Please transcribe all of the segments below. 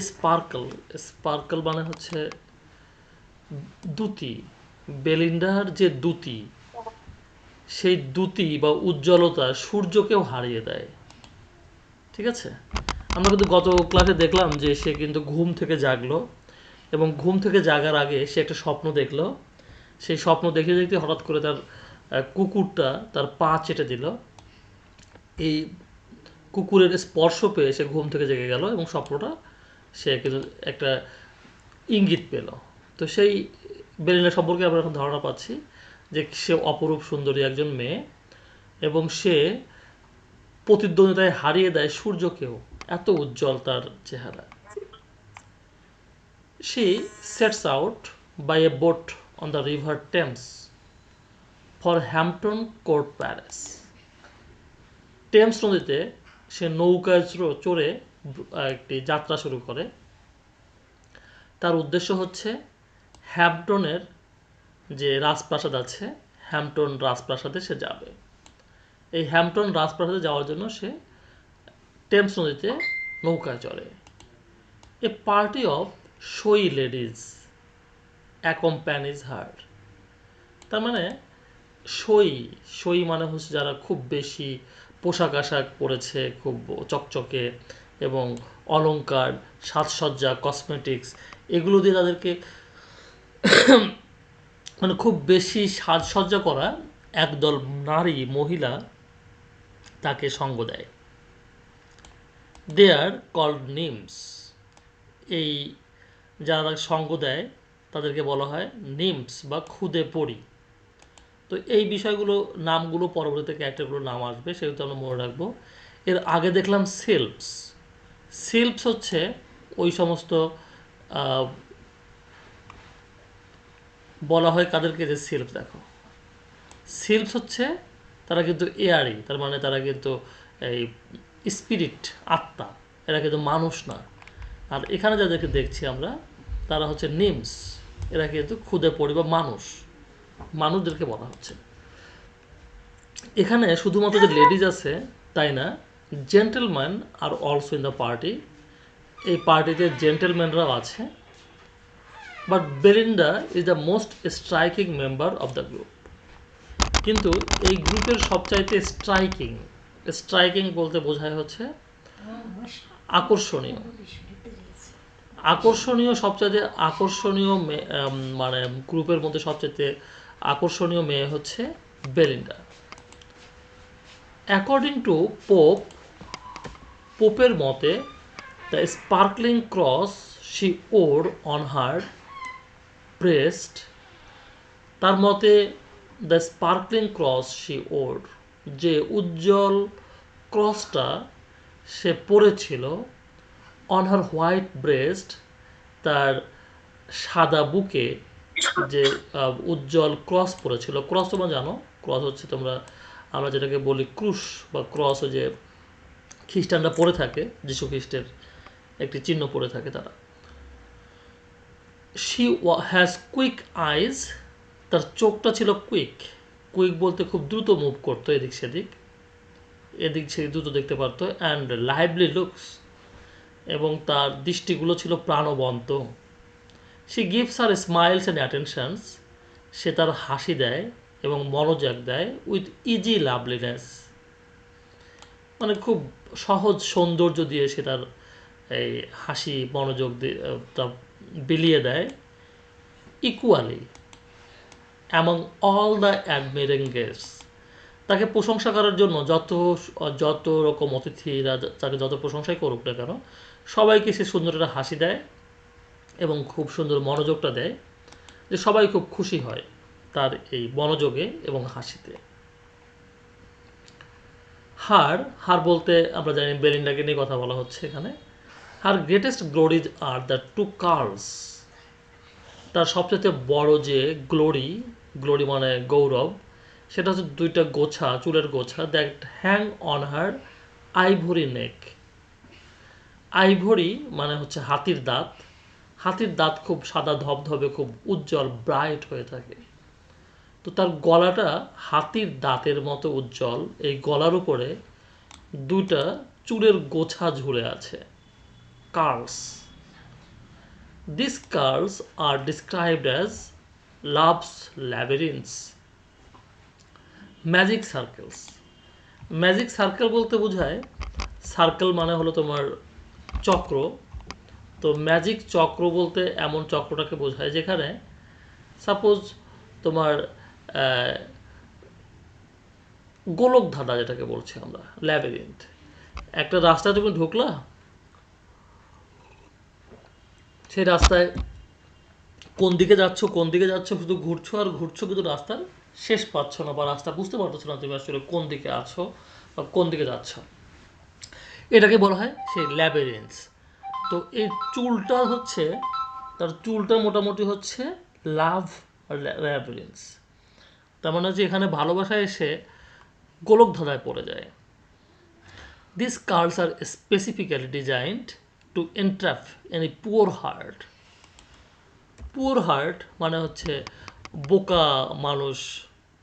Sparkle sparkle মানে হচ্ছে দ্যুতি বেলিন্ডার যে দ্যুতি সেই দ্যুতি বা উজ্জ্বলতা সূর্যকেও হারিয়ে দেয়। ঠিক আছে? আমরা কিন্তু গত ক্লাসে দেখলাম যে সে কিন্তু ঘুম থেকে জাগলো এবং ঘুম থেকে জাগার আগে সে একটা স্বপ্ন দেখল। সেই স্বপ্ন দেখে দেখতে হঠাৎ করে তার কুকুরটা তার পা চেটে দিল। এই কুকুরের স্পর্শ পেয়ে সে ঘুম থেকে জেগে গেল এবং স্বপ্নটা সে একটা ইঙ্গিত পেল। তো সেই বেলিনা সম্পর্কে আমরা এখন ধারণা পাচ্ছি যে সে অপরূপ সুন্দরী একজন মেয়ে এবং সে প্রতিদ্বন্দ্বিতায় হারিয়ে দেয় সূর্যকেও। এত উজ্জ্বল তার চেহারা। She sets out by a boat on the river Thames for Hampton court Palace. টেমস নদীতে সে নৌকায় চড়ে একটি যাত্রা শুরু করে। তার উদ্দেশ্য হচ্ছে হ্যাম্পটনের যে রাজপ্রাসাদ আছে, হ্যাম্পটন রাজপ্রাসাদে সে যাবে। এই হ্যাম্পটন রাজপ্রাসাদে যাওয়ার জন্য সে টেমস নদীতে নৌকায় চড়ে। এ পার্টি অফ সই লেডিজ অ্যাকম্প্যানিজ হার তার মানে সই সই মানে হচ্ছে যারা খুব বেশি পোশাক আশাক পরেছে, খুব চকচকে এবং অলংকার, সাজসজ্জা কসমেটিক্স এগুলো দিয়ে তাদেরকে মানে খুব বেশি সাজসজ্জা করা একদল নারী, মহিলা তাকে সঙ্গ দেয়। দে আর কল্ড নিমস এই যারা সঙ্গ দেয়, তাদেরকে বলা হয় নিমস বা খুদে পড়ি তো এই বিষয়গুলো, নামগুলো পরবর্তীতে ক্যারেক্টারগুলোর নাম আসবে, সেগুলো আমরা মনে রাখব। এর আগে দেখলাম সিল্পস সিল্পস হচ্ছে ওই সমস্ত বলা হয় কাদেরকে যে সিল্প দেখো। সিল্পস হচ্ছে তারা কিন্তু এয়ারি তার মানে তারা কিন্তু এই স্পিরিট, আত্মা। এরা কিন্তু মানুষ না। আর এখানে যাদেরকে দেখছি আমরা, তারা হচ্ছে নিমস। এরা কিন্তু খুদে পড়ি বা মানুষ। মানুষদেরকে বলা হচ্ছে। এখানে শুধুমাত্র যে লেডিজ আছে, তাই না জেন্টেলম্যান আর অলসো ইন দ্য পার্টি এই পার্টিতে জেন্টেলম্যানরাও আছে। But Belinda is the most striking member of the group কিন্তু এই গ্রুপের সবচাইতে স্ট্রাইকিং স্ট্রাইকিং বলতে বোঝায় হচ্ছে আকর্ষণীয়। আকর্ষণীয় সবচাইতে আকর্ষণীয় মানে গ্রুপের মধ্যে সবচাইতে আকর্ষণীয় মেয়ে হচ্ছে বেলিন্ডা অ্যাকর্ডিং টু পোপ পোপের মতে the sparkling cross she wore on her breast তার মতে the sparkling cross she wore যে উজ্জ্বল ক্রসটা সে পরেছিল অন হার হোয়াইট ব্রেস্ট তার সাদা বুকে যে উজ্জ্বল ক্রস পড়েছিল ক্রস তোমরা জানো? ক্রস হচ্ছে তোমরা, আমরা যেটাকে বলি ক্রুশ বা ক্রস যে খ্রিস্টানরা পড়ে থাকে, যীশু খ্রিস্টের একটি চিহ্ন পড়ে থাকে তারা। শি হ্যাজ কুইক আইজ তার চোখটা ছিল কুইক কুইক বলতে খুব দ্রুত মুভ করতো, এদিক সেদিক। এদিক সেদিক দ্রুত দেখতে পারতো। অ্যান্ড লাইভলি লুকস এবং তার দৃষ্টিগুলো ছিল প্রাণবন্ত। সে gives her smiles and attentions সে তার হাসি দেয় এবং মনোযোগ দেয় উইথ ইজি লাভলিনেস মানে খুব সহজ সৌন্দর্য দিয়ে সে তার এই হাসি, মনোযোগ দিয়ে বিলিয়ে দেয় equally among all the admiring guest তাকে প্রশংসা করার জন্য যত যত রকম অতিথিরা তাকে যত প্রশংসাই করুক না কেন, সবাইকে সে সুন্দর একটা হাসি দেয় এবং খুব সুন্দর মনোযোগটা দেয় যে সবাই খুব খুশি হয় তার এই মনোযোগে এবং হাসিতে। হার হার বলতে আমরা জানি বেলিন্ডাকে নিয়ে কথা বলা হচ্ছে এখানে। Her greatest glories are the two curls তার সবচেয়ে বড় যে গ্লোরি গ্লোরি মানে গৌরব, সেটা হচ্ছে দুইটা গোছা, চুলের গোছা that hang on her ivory neck ivory মানে হচ্ছে হাতির দাঁত। হাতির দাঁত খুব সাদা, ধবধবে, খুব উজ্জ্বল ব্রাইট হয়ে থাকে। তো তার গলাটা হাতির দাঁতের মতো উজ্জ্বল। এই গলার উপরে দুটা চুলের গোছা ঝুলে আছে। Curls These curls are described as loves labyrinths. Magic circles magic circle বলতে বোঝায় সার্কেল মানে হলো তোমার চক্র। তো ম্যাজিক চক্র বলতে এমন চক্রটাকে বোঝায় যেখানে সাপোজ তোমার গোলক ধাঁধা যেটাকে বলছি আমরা, ল্যাবিরিন্থ। একটা রাস্তায় তুমি ঢুকলা, সেই রাস্তায় কোন দিকে যাচ্ছ, কোন দিকে যাচ্ছ, শুধু ঘুরছো আর ঘুরছো কিন্তু রাস্তার শেষ পাচ্ছ না বা রাস্তা বুঝতে পারছ না তুমি আসলে কোন দিকে আছো বা কোন দিকে যাচ্ছ। এটাকে বলা হয় সেই ল্যাবেরেন্স তো এই চুলটা হচ্ছে, তার চুলটা মোটামুটি হচ্ছে লাভ ল্যাবেরেন্স তার মানে হচ্ছে এখানে ভালোবাসা এসে গোলক ধাঁধায় পড়ে যায়। These cards are specifically designed to entrap any poor heart poor heart মানে হচ্ছে বোকা মানুষ,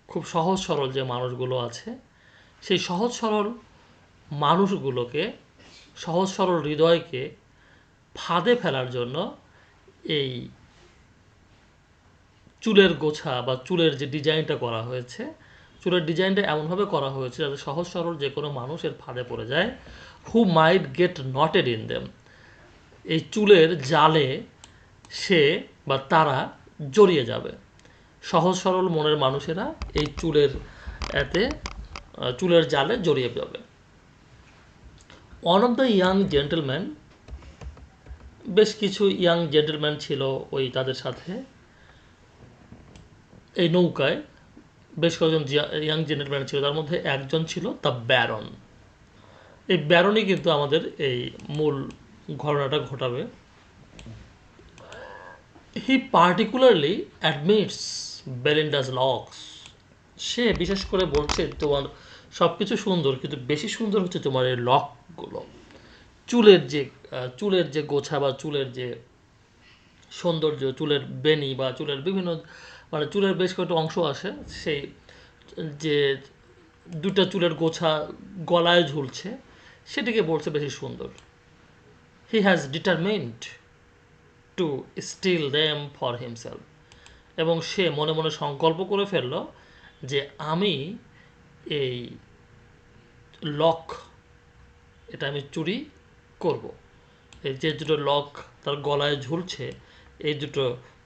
খুব সহজ সরল যে মানুষগুলো আছে, সেই সহজ সরল মানুষগুলোকে, সহজ সরল হৃদয়কে ফাঁদে ফেলার জন্য এই চুলের গোছা বা চুলের যে ডিজাইনটা করা হয়েছে, চুলের ডিজাইনটা এমনভাবে করা হয়েছে যাতে সহজ সরল যে কোনো মানুষের ফাঁদে পড়ে যায়। Who might get knotted in them এই চুলের জালে সে বা তারা জড়িয়ে যাবে। সহজ সরল মনের মানুষেরা এই চুলের এতে চুলের জালে জড়িয়ে যাবে। One of the young gentleman বেশ কিছু ইয়াং জেন্টেলম্যান ছিল ওই তাদের সাথে। এই নৌকায় বেশ কয়েকজন ইয়াং জেন্টেলম্যান ছিল। তার মধ্যে একজন ছিল দ্য ব্যারন। এই ব্যারনই কিন্তু আমাদের এই মূল ঘটনাটা ঘটাবে। He particularly admits Belinda's locks সে বিশেষ করে বলছে, তোমার সব কিছু সুন্দর, কিন্তু বেশি সুন্দর হচ্ছে তোমার এই লকগুলো। চুলের যে চুলের যে গোছা বা চুলের যে সৌন্দর্য, চুলের বেনি বা চুলের বিভিন্ন মানে চুলের বেশ কয়েকটা অংশ আসে সেই যে দুটা চুলের গোছা গলায় ঝুলছে, সেটিকে বলছে বেশি সুন্দর। He has determined to steal them for himself এবং সে মনে মনে সংকল্প করে ফেলল যে আমি এই লক এটা আমি চুরি করব। এই যে দুটো লক তার গলায় ঝুলছে, এই দুটো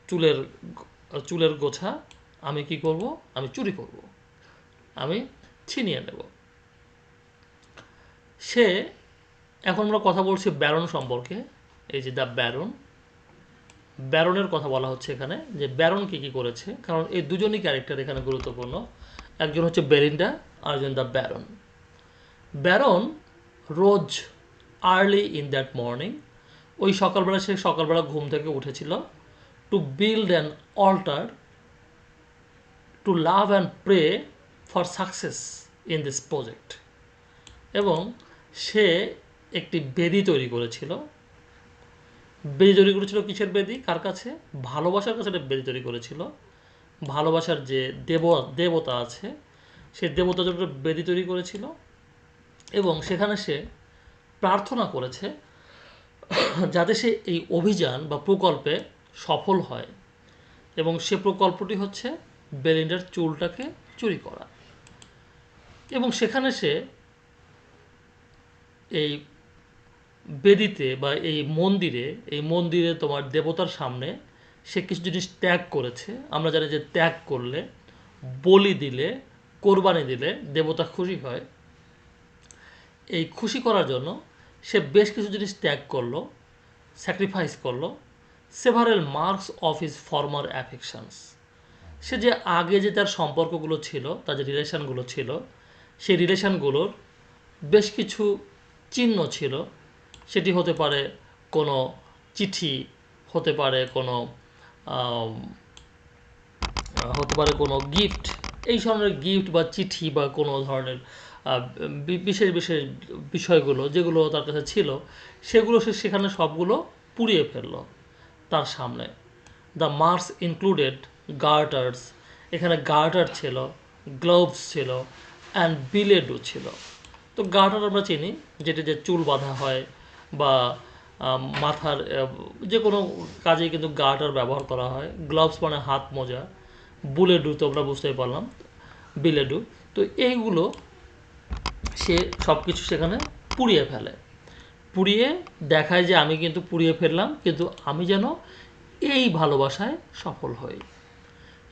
চুলের চুলের গোছা, আমি কি করব? আমি চুরি করব। আমি ছিনিয়ে নেব। সে, এখন আমরা কথা বলছি ব্যারন সম্পর্কে, এই যে দ্য ব্যারন। ব্যারনের কথা বলা হচ্ছে এখানে, যে ব্যারন কি কি করেছে, কারণ এই দুজনই ক্যারেক্টার এখানে গুরুত্বপূর্ণ। একজন হচ্ছে বেরিন্ডা আর একজন the baron. Baron rose early in that morning ওই সকালবেলা, সে সকালবেলা ঘুম থেকে উঠেছিল। To build an altar to love and pray for success in this project এবং সে একটি বেদি তৈরি করেছিল। বেদি তৈরি করেছিল কিসের বেদি? কার কাছে? ভালোবাসার কাছে একটা বেদি তৈরি করেছিল। ভালোবাসার যে দেব, দেবতা আছে, সে দেবতার জন্য বেদি তৈরি করেছিল। এবং সেখানে সে প্রার্থনা করেছে যাতে সে এই অভিযান বা প্রকল্পে সফল হয় এবং সে প্রকল্পটি হচ্ছে বেলিন্ডার চুলটাকে চুরি করা। এবং সেখানে সে এই বেদিতে বা এই মন্দিরে এই মন্দিরে তোমার দেবতার সামনে সে কিছু জিনিস ত্যাগ করেছে। আমরা জানি যে ত্যাগ করলে, বলি দিলে, কোরবানি দিলে দেবতা খুশি হয়। এই খুশি করার জন্য সে বেশ কিছু জিনিস ত্যাগ করল স্যাক্রিফাইস করল। Several marks of his former affections সে যে আগে যে তার সম্পর্কগুলো ছিল, তার যে রিলেশনগুলো ছিল, সেই রিলেশনগুলোর বেশ কিছু চিহ্ন ছিল। সেটি হতে পারে কোনো চিঠি, হতে পারে কোনো হতে পারে কোনো গিফট এই ধরনের গিফট বা চিঠি বা কোনো ধরনের বিশেষ বিশেষ বিষয়গুলো যেগুলো তার কাছে ছিল, সেগুলো সে সেখানে সবগুলো পুড়িয়ে ফেলল। তার সামনে। দ্য মার্স ইনক্লুডেড গার্টার্স এখানে গার্টার ছিল গ্লোভস ছিল অ্যান্ড বিলেডও ছিল। তো গার্টার আমরা চিনি, যেটি যে চুল বাঁধা হয় বা মাথার যে কোনো কাজে কিন্তু গার্টার ব্যবহার করা হয়। গ্লাভস মানে হাত মোজা বুলেডু তো আমরা বুঝতেই পারলাম বিলেডু তো এইগুলো সে সব কিছু সেখানে পুড়িয়ে ফেলে। পুড়িয়ে দেখায় যে আমি কিন্তু পুড়িয়ে ফেললাম, কিন্তু আমি যেন এই ভালোবাসায় সফল হই।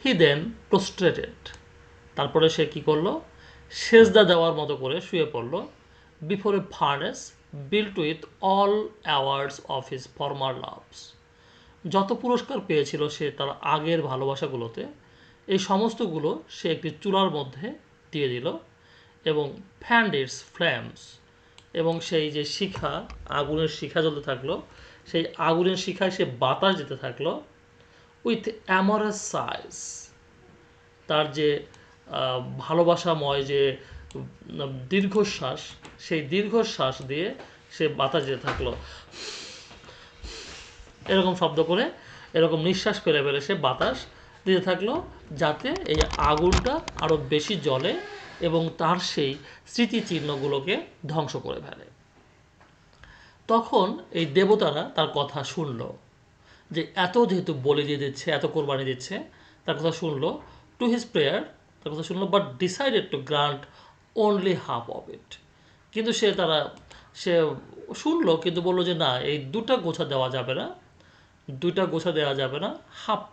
হি দেন প্রস্ট্রেটেড তারপরে সে কি করল? সেজদা দেওয়ার মতো করে শুয়ে পড়ল। Before a furnace built with all awards of his former loves যত পুরস্কার পেয়েছিল সে তার আগের ভালোবাসাগুলোতে, এই সমস্তগুলো সে একটি চূড়ার মধ্যে দিয়ে দিল এবং ফ্যান্ড ইটস ফ্ল্যামস এবং সেই যে শিখা, আগুনের শিখা জ্বলতে থাকল, সেই আগুনের শিখায় সে বাতাস যেতে থাকল উইথ অ্যামারাস সাইজ তার যে ভালোবাসাময় যে দীর্ঘশ্বাস, সেই দীর্ঘশ্বাস দিয়ে সে বাতাস যেতে থাকল। এরকম শব্দ করে, এরকম নিঃশ্বাস ফেলে ফেলে সে বাতাস দিতে থাকল, যাতে এই আগুনটা আরও বেশি জ্বলে এবং তার সেই স্মৃতিচিহ্নগুলোকে ধ্বংস করে ফেলে। তখন এই দেবতারা তার কথা শুনলো যে, এত যেহেতু বলে দিয়ে দিচ্ছে, এত কোরবানি দিচ্ছে, তার কথা শুনলো টু হিজ প্রেয়ার তার কথা শুনলো but decided to grant only half of it কিন্তু সে তারা, সে শুনলো, কিন্তু বলল যে, না, এই দুটা গোছা দেওয়া যাবে না, দুইটা গোছা দেওয়া যাবে না হাফ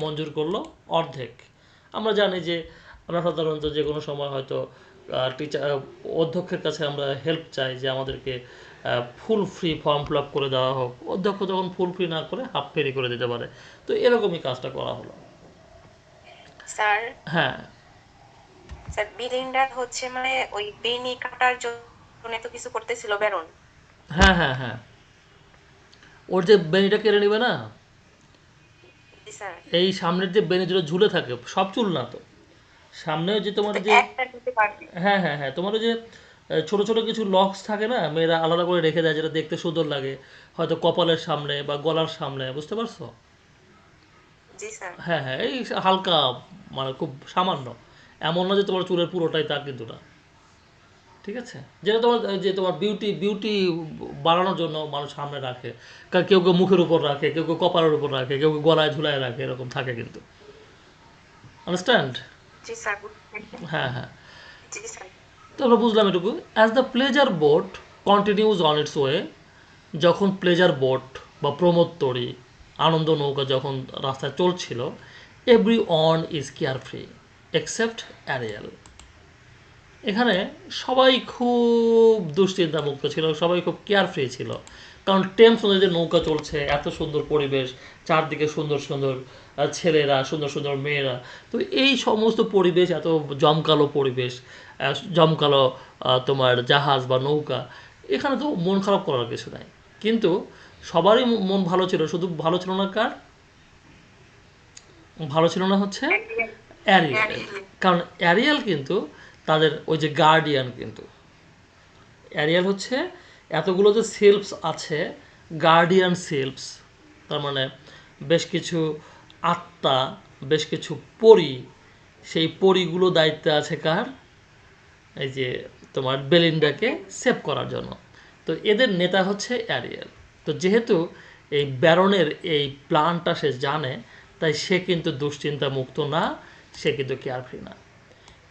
মঞ্জুর করল অর্ধেক। আমরা জানি যে আমরা সাধারণত যে কোনো সময় হয়তো টিচার অধ্যক্ষের কাছে আমরা হেল্প চাই যে আমাদেরকে full free form fill up করে দেওয়া হোক। অধ্যক্ষ তখন ফুল ফ্রি না করে হাফ ফ্রি করে দিতে পারে। তো এরকমই কাজটা করা হলো। স্যার? হ্যাঁ। স্যার বিলিন্ডার হচ্ছে মানে ওই বেনি কাটার জন্য তো কিছু করতেছিল বেরন। হ্যাঁ হ্যাঁ হ্যাঁ। ওর যে বেনিটা কেড়ে নেবে না? স্যার। এই সামনের যে বেনি যেটা ঝুলে থাকে সব চুল না তো? সামনে যে তোমার যে নিতে পারবে। হ্যাঁ হ্যাঁ হ্যাঁ তোমার ওই যে ছোট ছোট কিছু লক্স থাকে না মেয়েরা আলাদা করে রেখে দেয় যেটা দেখতে সুন্দর লাগে। হয়তো কপালের সামনে বা গলার সামনে বুঝতে পারছ? হ্যাঁ হ্যাঁ এই হালকা মানে খুব সামান্য। এমন না যে তোমার চুলের পুরোটাই তা কিন্তু না। ঠিক আছে? যেটা তোমার যে তোমার বিউটি বিউটি বাড়ানোর জন্য মানুষ সামনে রাখে। কারণ কেউ কেউ মুখের উপর রাখে কেউ কেউ কপালের উপর রাখে কেউ কেউ গলায় ঝুলায় রাখে এরকম থাকে কিন্তু। আন্ডারস্ট্যান্ড জি স্যার হ্যাঁ হ্যাঁ। জি স্যার তো আমরা বুঝলাম এটুকু। As the pleasure boat continues on its way যখন প্লেজার বোট বা প্রমোদ তরী আনন্দ নৌকা যখন রাস্তায় চলছিল everyone is care free except Ariel এখানে সবাই খুব দুশ্চিন্তামুক্ত ছিল সবাই খুব কেয়ার ফ্রি ছিল। কারণ টেমস নদীতে নৌকা চলছে, এত সুন্দর পরিবেশ, চারদিকে সুন্দর সুন্দর ছেলেরা, সুন্দর সুন্দর মেয়েরা। তো এই সমস্ত পরিবেশ, এত জমকালো পরিবেশ জমকালো তোমার জাহাজ বা নৌকা, এখানে তো মন খারাপ করার কিছু নাই। কিন্তু সবারই মন ভালো ছিল, শুধু ভালো ছিল না কার? ভালো ছিল না হচ্ছে অ্যারিয়াল। কারণ অ্যারিয়াল কিন্তু তাদের ওই যে গার্ডিয়ান কিন্তু। অ্যারিয়াল হচ্ছে এতগুলো যে সেলফস আছে গার্ডিয়ান সেলফস, তার মানে বেশ কিছু আত্মা, বেশ কিছু পরি, সেই পরিগুলো দায়িত্বে আছে কার? এই যে তোমার বেলিন্ডাকে সেভ করার জন্য। তো এদের নেতা হচ্ছে অ্যারিয়েল। তো যেহেতু এই ব্যারনের এই প্ল্যানটা সে জানে, তাই সে কিন্তু দুশ্চিন্তা মুক্ত না, সে কিন্তু কেয়ারফ্রি না।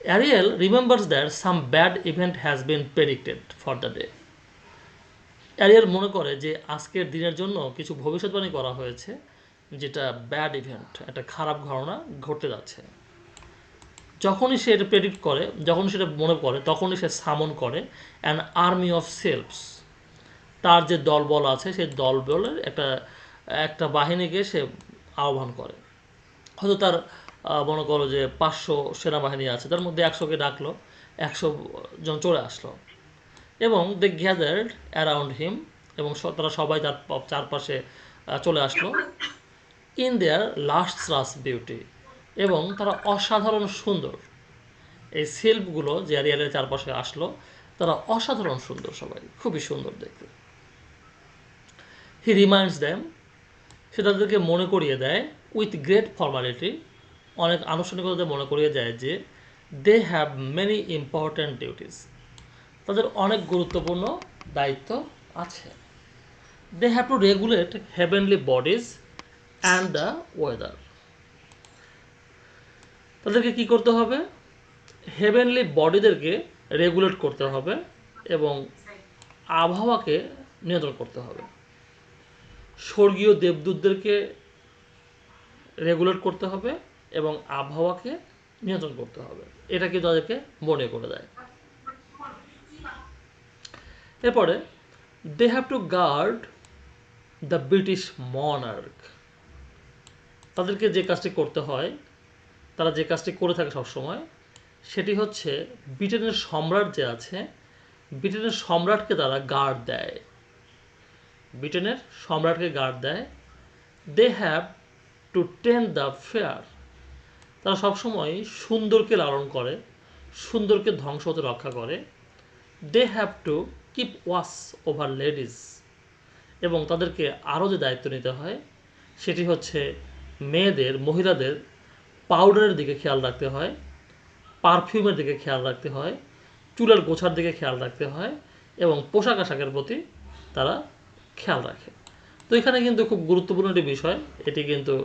Ariel remembers that some bad event has been predicted for the day Ariel মনে করে যে আজকের দিনের জন্য কিছু ভবিষ্যৎবাণী করা হয়েছে, যেটা ব্যাড ইভেন্ট একটা খারাপ ঘটনা ঘটতে যাচ্ছে। যখনই সে এটা প্রেডিক্ট করে, যখন সেটা মনে করে তখনই সে সামন করে অ্যান আর্মি অফ সেলফস তার যে দলবল আছে, সেই দলবলের একটা একটা বাহিনীকে সে আহ্বান করে। হয়তো তার মনে করো যে পাঁচশো সেনাবাহিনী আছে, তার মধ্যে একশোকে ডাকলো, একশো জন চলে আসলো। এবং দে গ্যাদার্ড অ্যারাউন্ড হিম এবং তারা সবাই তার চারপাশে চলে আসলো in their last rays beauty এবং তারা অসাধারণ সুন্দর। এই শিল্পগুলো যে এরিয়ালের চারপাশে আসলো, তারা অসাধারণ সুন্দর সবাই, খুবই সুন্দর দেখতে। হি রিমাইন্ডস দ্যাম সে তাদেরকে মনে করিয়ে দেয় উইথ গ্রেট ফর্মালিটি অনেক আনুষ্ঠানিকতা মনে করিয়ে দেয় যে they have many important duties তাদের অনেক গুরুত্বপূর্ণ দায়িত্ব আছে। They have to regulate heavenly bodies and the weather তাদেরকে কি করতে হবে? হেভেনলি বডিদেরকে রেগুলেট করতে হবে এবং আবহাওয়াকে নিয়ন্ত্রণ করতে হবে। স্বর্গীয় দেবদূতদেরকে রেগুলেট করতে হবে এবং আবহাওয়াকে নিয়ন্ত্রণ করতে হবে। এটা কিন্তু তাদেরকে মনে করে দেয়। এরপরে they have to guard the British monarch তাদেরকে যে কাজটি করতে হয়, তারা যে কাজটি করে থাকে সবসময়, সেটি হচ্ছে ব্রিটেনের সম্রাট যে আছে, ব্রিটেনের সম্রাটকে তারা গার্ড দেয়। ব্রিটেনের সম্রাটকে গার্ড দেয়। They have to tend the fair তারা সবসময় সুন্দরকে লালন করে, সুন্দরকে ধ্বংস হতে রক্ষা করে। They have to keep wash over ladies এবং তাদেরকে আরও যে দায়িত্ব নিতে হয়, সেটি হচ্ছে মেয়েদের, মহিলাদের পাউডারের দিকে খেয়াল রাখতে হয় পারফিউমের দিকে খেয়াল রাখতে হয়, চুলের গোছার দিকে খেয়াল রাখতে হয় এবং পোশাক আশাকের প্রতি তারা খেয়াল রাখে। তো এখানে কিন্তু খুব গুরুত্বপূর্ণ একটি বিষয়, এটি কিন্তু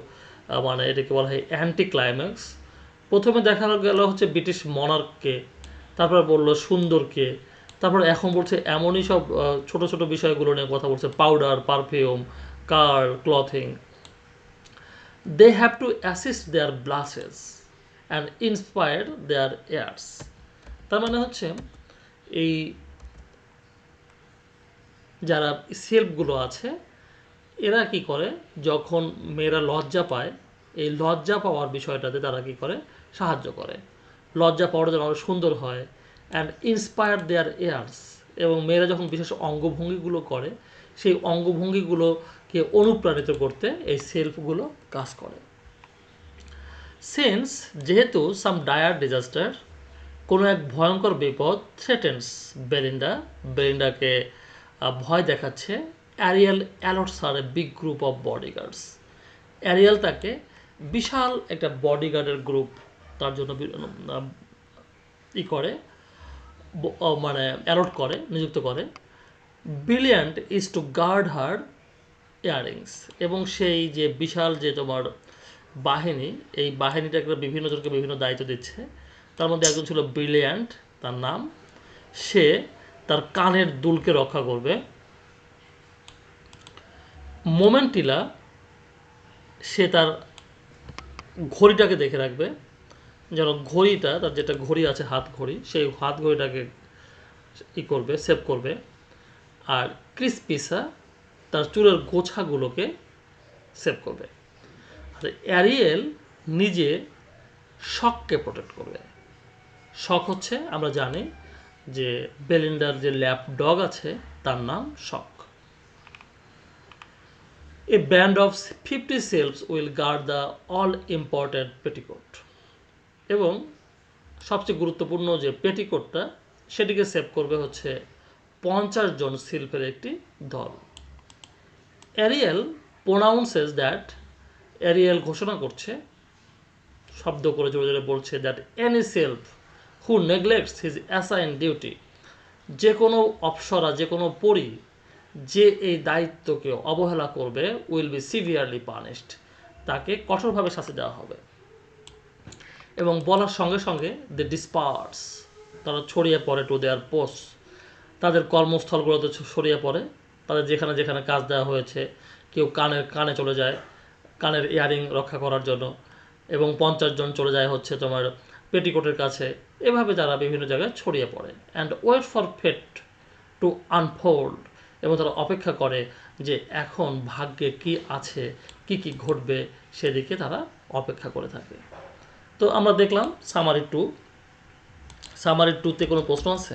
মানে এটাকে বলা হয় অ্যান্টি ক্লাইম্যাক্স প্রথমে দেখা গেল হচ্ছে ব্রিটিশ মনার্ককে তারপর বলল সুন্দরকে তারপর এখন বলছে এমনই সব ছোট ছোট বিষয়গুলো নিয়ে কথা বলছে powder perfume car clothing they have to assist their blushes and inspire their airs তার মানে হচ্ছে, এই যারা সেলফগুলো আছে, এরা কি করে? যখন মেয়েরা লজ্জা পায়, এই লজ্জা পাওয়ার বিষয়টাতে তারা কি করে? সাহায্য করে। লজ্জা পাওয়ার যেন আরও সুন্দর হয় অ্যান্ড ইন্সপায়ার দেয়ার এয়ার্স এবং মেয়েরা যখন বিশেষ অঙ্গভঙ্গিগুলো করে, সেই অঙ্গভঙ্গিগুলোকে অনুপ্রাণিত করতে এই সেলফগুলো কাজ করে। সেন্স যেহেতু সাম ডায়ার ডিজাস্টার কোনো এক ভয়ঙ্কর বিপদ থ্রেটেন্স বেলিন্ডা বেলিন্ডাকে ভয় দেখাচ্ছে Ariel alerts are a big group of bodyguards Ariel তাকে বিশাল একটা বডিগার্ডের গ্রুপ তার জন্য ই করে। মানে অ্যালট করে, নিযুক্ত করে brilliant is to guard her earrings এবং সেই যে বিশাল যে তোমার বাহিনী, এই বাহিনীটাকে বিভিন্ন জনকে বিভিন্ন দায়িত্ব দিচ্ছে, তার মধ্যে একজন ছিল ব্রিলিয়ান্ট তার নাম। সে তার কানের দুলকে রক্ষা করবে। মোমেন্টিলা সে তার ঘড়িটাকে দেখে রাখবে। যেন ঘড়িটা, তার যেটা ঘড়ি আছে, হাত ঘড়ি, সেই হাত ঘড়িটাকে ই করবে, সেভ করবে। আর ক্রিসপিসা তার চুলের গোছাগুলোকে সেভ করবে। আর অ্যারিয়েল নিজে শখকে প্রোটেক্ট করবে। শখ হচ্ছে, আমরা জানি যে বেলিন্ডার যে ল্যাপ ডগ আছে, তার নাম শখ। A band of fifty sylphs will guard the all important petticoat. এবং সবচেয়ে গুরুত্বপূর্ণ যে পেটিকোটটা, সেটিকে সেভ করবে হচ্ছে পঞ্চাশ জন শিল্পের একটি দল। অ্যারিয়েল প্রোনাউন্সেস দ্যাট অ্যারিয়েল ঘোষণা করছে, শব্দ করে জোরে জোরে বলছে that any sylph who neglects his assign duty যে কোনো অপসরা, যে কোনো পরি, যে এই দায়িত্বকে অবহেলা করবে উইল বি সিভিয়ারলি পানিশড তাকে কঠোরভাবে শাস্তি দেওয়া হবে। এবং বলার সঙ্গে সঙ্গে দে ডিসপার্স তারা ছড়িয়ে পড়ে টু দেয়ার পোস্ট তাদের কর্মস্থলগুলোতে ছড়িয়ে পড়ে, তাদের যেখানে যেখানে কাজ দেওয়া হয়েছে, কেউ কানের কানে চলে যায়, কানের ইয়ারিং রক্ষা করার জন্য, এবং পঞ্চাশ জন চলে যায় হচ্ছে তোমার পেটিকোটের কাছে, এভাবে তারা বিভিন্ন জায়গায় ছড়িয়ে পড়ে and wait for fate to unfold এবং তারা অপেক্ষা করে যে এখন ভাগ্যে কি আছে, কি কি ঘটবে, সেদিকে তারা অপেক্ষা করে থাকে। তো আমরা দেখলাম সামারি টু সামারি টুতে কোনো প্রশ্ন আছে?